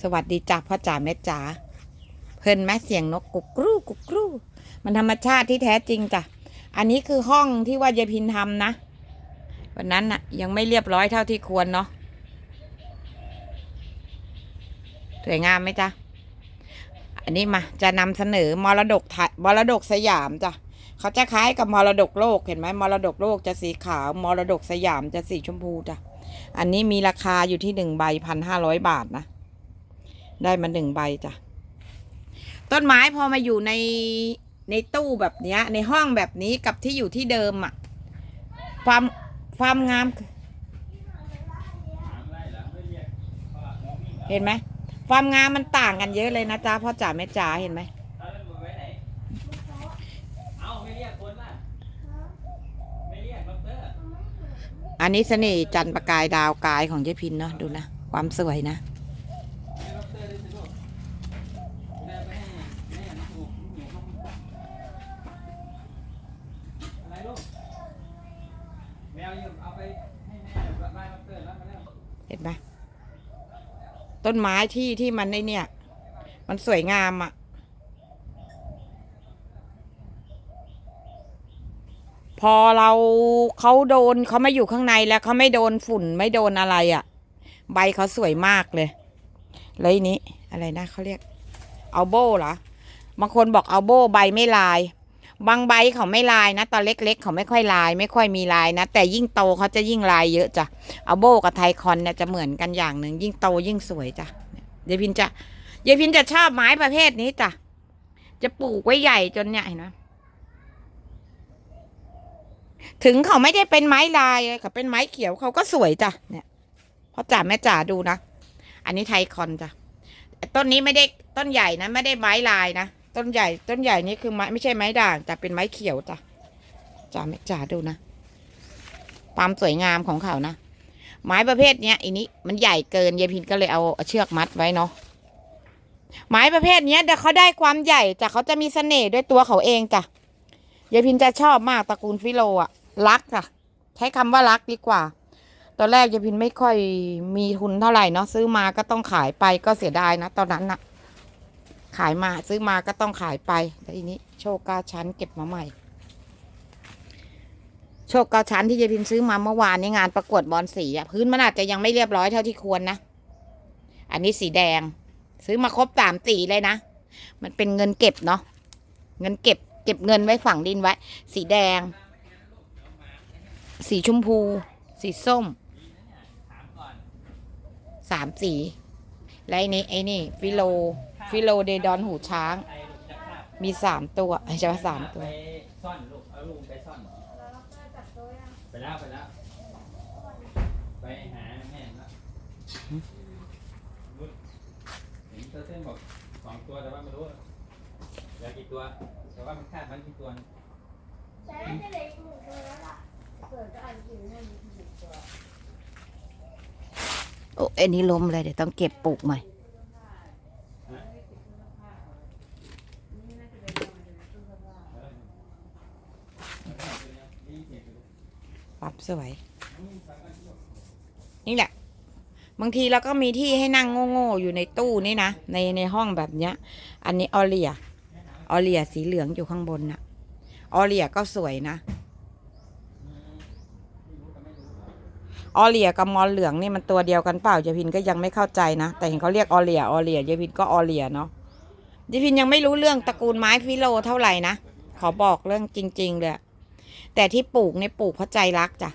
สวัสดีจ้าพ่อจ๋าแม่จ๋าเพลินไหมเสียงนกกุกกรูกุกกรูมันธรรมชาติที่แท้จริงจ้ะอันนี้คือห้องที่ว่ายายพินทำนะวันนั้นน่ะ ยังไม่เรียบร้อยเท่าที่ควรเนาะสวยงามไหมจ๊ะอันนี้มาจะนำเสนอมรดกไทยมรดกสยามจ้ะเขาจะคล้ายกับมรดกโลกเห็นไหมมรดกโลกจะสีขาวมรดกสยามจะสีชมพูจ้ะอันนี้มีราคาอยู่ที่หนึ่งใบพันห้าร้อยบาทนะ ได้มาหนึ่งใบจ้ะ ต้นไม้พอมาอยู่ในในตู้แบบนี้ในห้องแบบนี้กับที่อยู่ที่เดิมอะความความงาม เห็นไหมความงามมันต่างกันเยอะเลยนะจ๊ะพ่อจ๋าแม่จ๋าเห็นไหมอันนี้เสน่ห์จันประกายดาวกายของเจ๊พินเนาะดูนะ ความสวยนะ ให้ดอกเตอร์ด้วยสิลูกเดินไปให้แม่นะลูกหนูเข้ามาอะไรลูก แมวอยู่เอาไปให้แม่บ้านดอกเตอร์แล้วมาแล้ว เห็นไหมต้นไม้ที่ที่มันในเนี่ย มันสวยงามอะ่ะ พอเราเขาโดนเขาไมาอยู่ข้างในแล้วเขาไม่โดนฝุ่นไม่โดนอะไรอะ่ะ ใบเขาสวยมากเลยแล้วอันนี้อะไรนะเขาเรียก เอาโบเหรอบางคนบอกเอาโบใบไม่ลาย บางใบเขาไม่ลายนะ ตอนเล็ก ๆ เขาไม่ค่อยลาย ไม่ค่อยมีลายนะ แต่ยิ่งโตเขาจะยิ่งลายเยอะจ้ะเอาโบกับไทคอนเนี่ยจะเหมือนกันอย่างหนึ่งยิ่งโตยิ่งสวยจ้ะยายพินจะยายพินจะชอบไม้ประเภทนี้จ้ะจะปลูกไว้ใหญ่จนเนี่ยเห็นไหมถึงเขาไม่ได้เป็นไม้ลายเขาเป็นไม้เขียวเขาก็สวยจ้ะเนี่ยพ่อจ๋าแม่จ๋าดูนะ อันนี้ไทคอนจ้ะต้นนี้ไม่ได้ต้นใหญ่นะ ไม่ได้ไม้ลายนะ ต้นใหญ่ต้นใหญ่นี่คือไม้ไม่ใช่ไม้ด่างแต่เป็นไม้เขียวจ้ะจ๋าแม่จ๋าดูนะความสวยงามของเขานะไม้ประเภทเนี้ยอันนี้มันใหญ่เกินยายพินก็เลยเอาเชือกมัดไว้เนาะไม้ประเภทเนี้ยแต่เขาได้ความใหญ่จ้ะเขาจะมีเสน่ห์ด้วยตัวเขาเองจ้ะยายพินจะชอบมากตระกูลฟิโลอะรักจ้ะใช้คำว่ารักดีกว่า ตอนแรกยายพินไม่ค่อยมีทุนเท่าไหร่เนาะซื้อมาก็ต้องขายไปก็เสียดายนะตอนนั้นนะ ขายมาซื้อมาก็ต้องขายไปแล้วทีนี้โชคเก้าชั้นเก็บมาใหม่ โชคเก้าชั้นที่ยายพินซื้อมาเมื่อวานนี้งานประกวดบอลสีอะพื้นมันอาจจะยังไม่เรียบร้อยเท่าที่ควรนะ อันนี้สีแดง ซื้อมาครบสามสีเลยนะ มันเป็นเงินเก็บเนาะเงินเก็บ เก็บเงินไว้ฝังดินไว้ สีแดง สีชมพู สีส้มสามสี และไอ้นี้ไอ้นี่ฟิโล ฟิโลเดดอนหูช้าง มีสามตัวใช่ไหมสามตัวไปซ่อนลูกเอาลูกไปซ่อน ไปแล้วไปแล้วไปหาแม่แล้วนุชเห็นเตอร์เส้นบอกสองตัวแต่ว่าไม่รู้เหลือกี่ตัวแต่ว่ามันคาดมันกี่ตัวใช้ได้เลยหนึ่งตัวแล้วล่ะเกิดจะอ่านถึงนั่นหนึ่งตัวโอ้อันนี้ล้มเลยเดี๋ยวต้องเก็บปลูกใหม่ ความสวย นี่แหละ บางทีเราก็มีที่ให้นั่งโง่ๆอยู่ในตู้นี่นะ ในในห้องแบบเนี้ย อันนี้ออเลีย ออเลียสีเหลืองอยู่ข้างบนนะออเลียก็สวยนะ ออเลียกับมอลเหลืองนี่มันตัวเดียวกันเปล่ายายพินก็ยังไม่เข้าใจนะ แต่เห็นเขาเรียกออเลียออเลียยายพินก็ออเลียเนาะยายพินยังไม่รู้เรื่องตระกูลไม้ฟิโลเท่าไหร่นะ ขอบอกเรื่องจริง ๆเลย แต่ที่ปลูกเนี่ยปลูกเพราะใจรักจ้ะ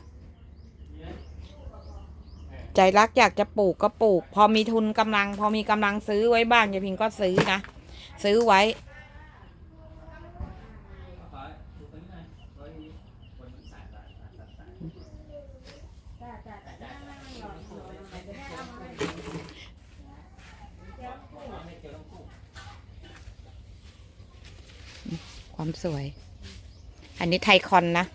ใจรักอยากจะปลูกก็ปลูก พอมีทุนกำลัง พอมีกำลังซื้อไว้บ้างยายพิงก็ซื้อนะ ซื้อไว้ ความสวย อันนี้ไทคอนนะ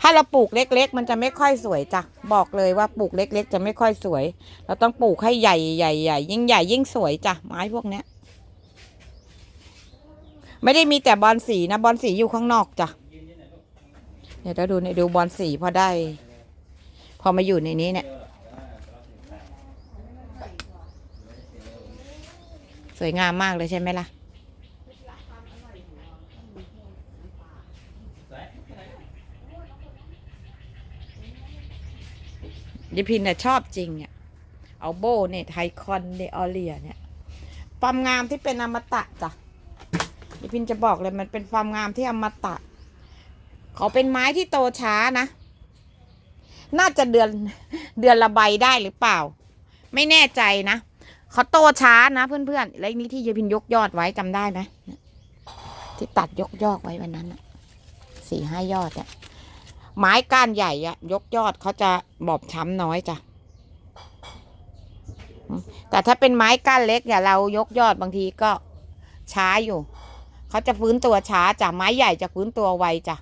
ถ้าเราปลูกเล็ก ๆ มันจะไม่ค่อยสวยจ้ะ บอกเลยว่าปลูกเล็ก ๆ จะไม่ค่อยสวย เราต้องปลูกให้ใหญ่ใหญ่ใหญ่ยิ่งใหญ่ยิ่งสวยจ้ะ ไม้พวกเนี้ย ไม่ได้มีแต่บอลสีนะ บอลสีอยู่ข้างนอกจ้ะเดี๋ยวเราดูเนี่ยดูบอลสีพอได้ พอมาอยู่ในนี้เนี่ย สวยงามมากเลยใช่ไหมล่ะ สวย ยายพินน่ะชอบจริงเนี่ยเอาโบเนี่ยไทคอนเนออเลียเนี่ยความงามที่เป็นอมตะจ้ะยายพินจะบอกเลยมันเป็นความงามที่อมตะ เขาเป็นไม้ที่โตช้านะ น่าจะเดือนเดือนละใบได้หรือเปล่า ไม่แน่ใจนะเขาโตช้านะเพื่อนๆแล้วนี่ที่ยายพินยกยอดไว้จำได้ไหมที่ตัดยกยอดไว้วันนั้นสี่ห้ายอดอะ ไม้ก้านใหญ่อะยกยอดเขาจะบอบช้ำน้อยจ้ะแต่ถ้าเป็นไม้ก้านเล็กอย่าเรายกยอดบางทีก็ช้าอยู่ เขาจะฟื้นตัวช้าจ้ะไม้ใหญ่จะฟื้นตัวไวจ้ะ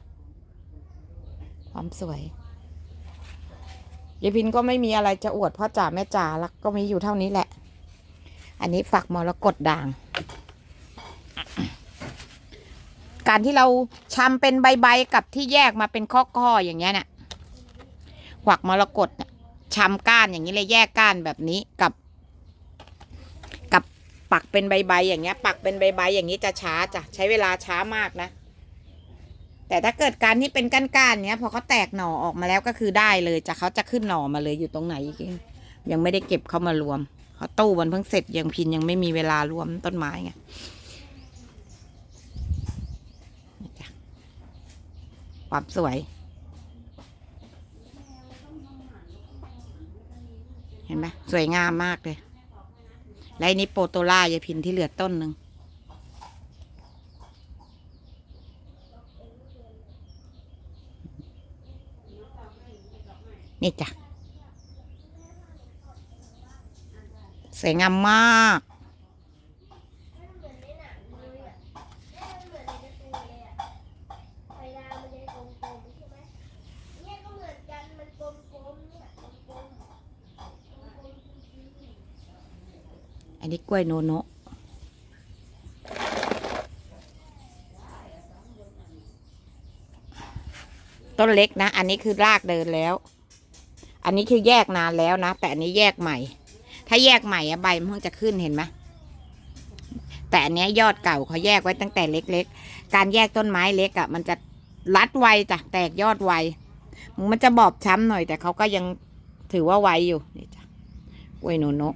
ความสวยยายพินก็ไม่มีอะไรจะอวดพ่อจ๋าแม่จ๋าแล้วก็มีอยู่เท่านี้แหละ อันนี้ฝักมรกตด่าง การที่เราชำเป็นใบๆกับที่แยกมาเป็นข้อๆอย่างเงี้ยเนี่ยหวักมรกตเนี่ยชำก้านอย่างนี้เลยแยกก้านแบบนี้กับ กับปักเป็นใบๆอย่างเงี้ย ปักเป็นใบๆอย่างนี้จะช้าจ้ะใช้เวลาช้ามากนะ แต่ถ้าเกิดการที่เป็นก้านๆเนี้ยพอเขาแตกหน่อออกมาแล้วก็คือได้เลยจะเขาจะขึ้นหน่อมาเลยอยู่ตรงไหนกยังไม่ได้เก็บเข้ามารวมเขาตู้มันเพิ่งเสร็จยังพินยังไม่มีเวลารวมต้นไม้ไงนี่จ้ะ ความสวย เห็นไหมสวยงามมากเลย และนนี้โปโตล่ายายพินที่เหลือต้นหนึ่งนี่จ้ะสวยงามมาก เหมือนในหนังเลยอะเหมือนในการ์ตูนเลยอะไฟดาวมันจะกลมๆใช่ไหมเนี่ยก็เหมือนกันมันกลมๆเนี่ยกลมๆกลมๆจริงๆ อันนี้กล้วยโนโนะต้นเล็กนะ อันนี้คือรากเดินแล้ว อันนี้คือแยกนานแล้วนะ แต่อันนี้แยกใหม่ ถ้าแยกใหม่อะใบมันเพิ่งจะขึ้นเห็นไหมแต่อันนี้ยยอดเก่าเขาแยกไว้ตั้งแต่เล็ก ๆ การแยกต้นไม้เล็กอะมันจะรัดไวจ้ะแตกยอดไว มันจะบอบช้ำหน่อย แต่เขาก็ยังถือว่าไวอยู่นี่จ้ะกล้วยโนโนะ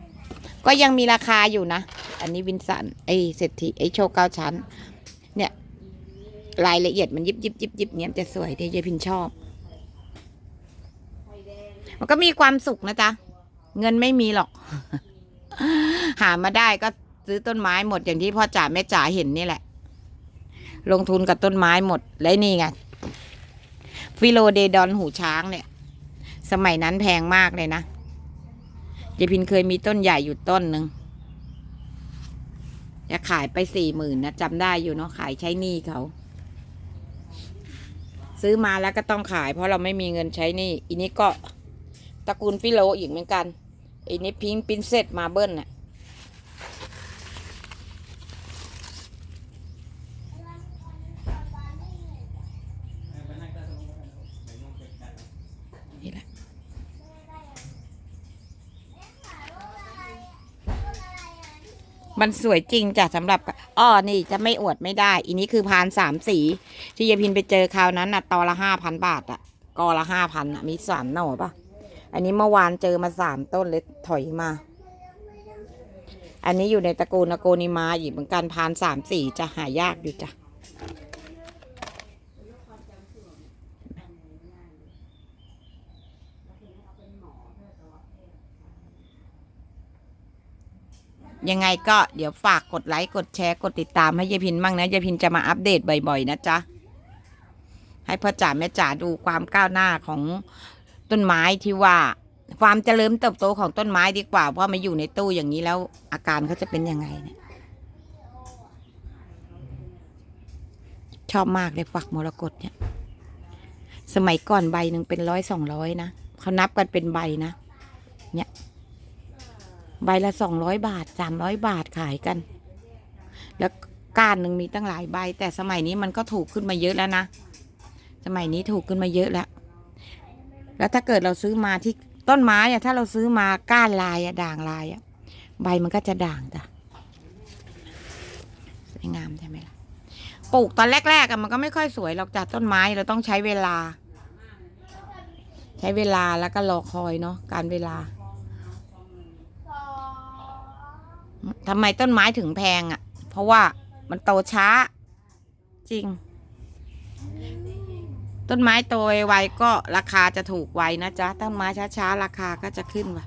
ก็ยังมีราคาอยู่นะ อันนี้วินสันไอเศรษฐีไอโชว์เก้าชั้น เนี่ย รายละเอียดมันยิบยิบยิบยิบเนี้ยจะสวยที่ยายพินชอบ มันก็มีความสุขนะจ๊ะ เงินไม่มีหรอก หามาได้ก็ซื้อต้นไม้หมดอย่างที่พ่อจ๋าแม่จ๋าเห็นนี่แหละ ลงทุนกับต้นไม้หมดและนี่ไงฟิโลเดดอนหูช้างเนี่ย สมัยนั้นแพงมากเลยนะ ยายพินเคยมีต้นใหญ่อยู่ต้นหนึ่งจะขายไปสี่หมื่นนะจำได้อยู่เนาะขายใช้หนี้เขา ซื้อมาแล้วก็ต้องขาย เพราะเราไม่มีเงินใช้หนี้อีนี้ก็ตระกูลฟิโลอีกเหมือนกันอีนี้พิงปินเซตมาเบิ้ลน่ะ ไปนั่งใต้ต้นไม้เดี๋ยวนุ่งเป็นกัน นี่แหละ มันสวยจริงจ้ะสำหรับอ้อนี่จะไม่อวดไม่ได้อีนี้คือพานสามสี ที่ยายพินไปเจอคราวนั้นน่ะตอละห้าพันบาทอะกอละห้าพันอะมีสามหน่อปะอันนี้เมื่อวานเจอมาสามต้นเลยถอยมา อันนี้อยู่ในตระกูลตะกูนิมาอีกเหมือนกันพานสามสีจะหายากอยู่จ้ะ ยังไงก็เดี๋ยวฝากกดไลค์กดแชร์กดติดตามให้ยายพินมั่งนะยายพินจะมาอัปเดตบ่อยๆนะจ๊ะให้พ่อจ๋าแม่จ๋าดูความก้าวหน้าของต้นไม้ที่ว่า ความเจริญเติบโตของต้นไม้ดีกว่า เพราะมาอยู่ในตู้อย่างนี้แล้วอาการเขาจะเป็นยังไงเนี่ยชอบมากเลยฝักมรกตเนี่ย สมัยก่อนใบหนึ่งเป็นร้อยสองร้อยนะเขานับกันเป็นใบนะ เนี่ย ใบละสองร้อยบาทสามร้อยบาทขายกัน แล้วก้านหนึ่งมีตั้งหลายใบ แต่สมัยนี้มันก็ถูกขึ้นมาเยอะแล้วนะ สมัยนี้ถูกขึ้นมาเยอะแล้ว แล้วถ้าเกิดเราซื้อมาที่ต้นไม้อะถ้าเราซื้อมาก้านลายอะด่างลายอะใบมันก็จะด่างจ้ะไม่งามใช่ไหมล่ะปลูกตอนแรกๆอะมันก็ไม่ค่อยสวยหรอกจ้ะต้นไม้เราต้องใช้เวลา ใช้เวลาแล้วก็รอคอยเนาะการเวลา ทำไมต้นไม้ถึงแพงอะ่ะ เพราะว่ามันโตช้า จริง ต้นไม้โตไวก็ราคาจะถูกไวนะจ๊ะ ต้นไม้ช้าๆราคาก็จะขึ้นว่ะ